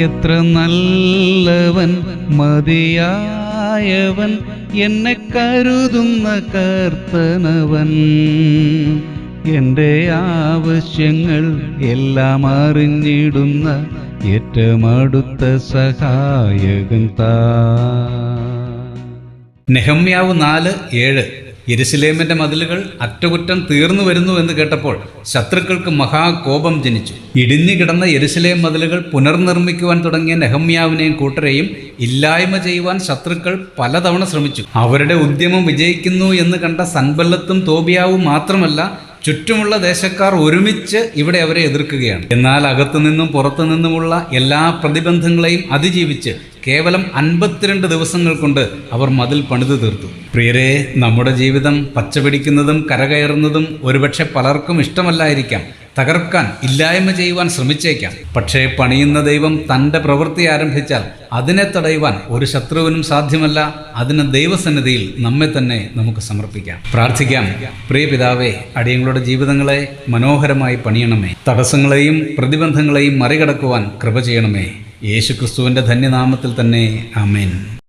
എത്ര നല്ലവൻ മതിയായവൻ എന്നെ കരുതുന്ന കർത്തനവൻ. എന്റെ ആവശ്യങ്ങൾ എല്ലാം അറിഞ്ഞിടുന്ന ഏറ്റമടുത്ത സഹായകൻ താ നെഹമ്യാവ് നാല് ഏഴ്. യെരുസലേമിന്റെ മതിലുകൾ അറ്റകുറ്റം തീർന്നു വരുന്നു എന്ന് കേട്ടപ്പോൾ ശത്രുക്കൾക്ക് മഹാകോപം ജനിച്ചു. ഇടിഞ്ഞു കിടന്ന യെരുസലേം മതിലുകൾ പുനർനിർമ്മിക്കുവാൻ തുടങ്ങിയ നെഹമ്യാവിനെയും കൂട്ടരെയും ഇല്ലായ്മ ചെയ്യുവാൻ ശത്രുക്കൾ പലതവണ ശ്രമിച്ചു. അവരുടെ ഉദ്യമം വിജയിക്കുന്നു എന്ന് കണ്ട സൻബല്ലത്തും തോബിയാവും മാത്രമല്ല ചുറ്റുമുള്ള ദേശക്കാർ ഒരുമിച്ച് ഇവിടെ അവരെ എതിർക്കുകയാണ്. എന്നാൽ അകത്തു നിന്നും അകത്തുനിന്നും പുറത്തുനിന്നുമുള്ള എല്ലാ പ്രതിബന്ധങ്ങളെയും അതിജീവിച്ച് കേവലം അൻപത്തിരണ്ട് ദിവസങ്ങൾ കൊണ്ട് അവർ മതിൽ പണിതു തീർത്തു. പ്രിയരെ നമ്മുടെ ജീവിതം പച്ചപിടിക്കുന്നതും കരകയറുന്നതും ഒരുപക്ഷെ പലർക്കും ഇഷ്ടമല്ലായിരിക്കാം. തകർക്കാൻ ഇല്ലായ്മ ചെയ്യുവാൻ ശ്രമിച്ചേക്കാം. പക്ഷേ പണിയുന്ന ദൈവം തന്റെ പ്രവൃത്തി ആരംഭിച്ചാൽ അതിനെ തടയുവാൻ ഒരു ശത്രുവിനും സാധ്യമല്ല. അതിന് ദൈവസന്നിധിയിൽ നമ്മെ തന്നെ നമുക്ക് സമർപ്പിക്കാം. പ്രാർത്ഥിക്കാം. പ്രിയ പിതാവേ അടിയങ്ങളുടെ ജീവിതങ്ങളെ മനോഹരമായി പണിയണമേ. തടസ്സങ്ങളെയും പ്രതിബന്ധങ്ങളെയും മറികടക്കുവാൻ കൃപ ചെയ്യണമേ. യേശുക്രിസ്തുവിന്റെ ധന്യനാമത്തിൽ തന്നെ ആമേൻ.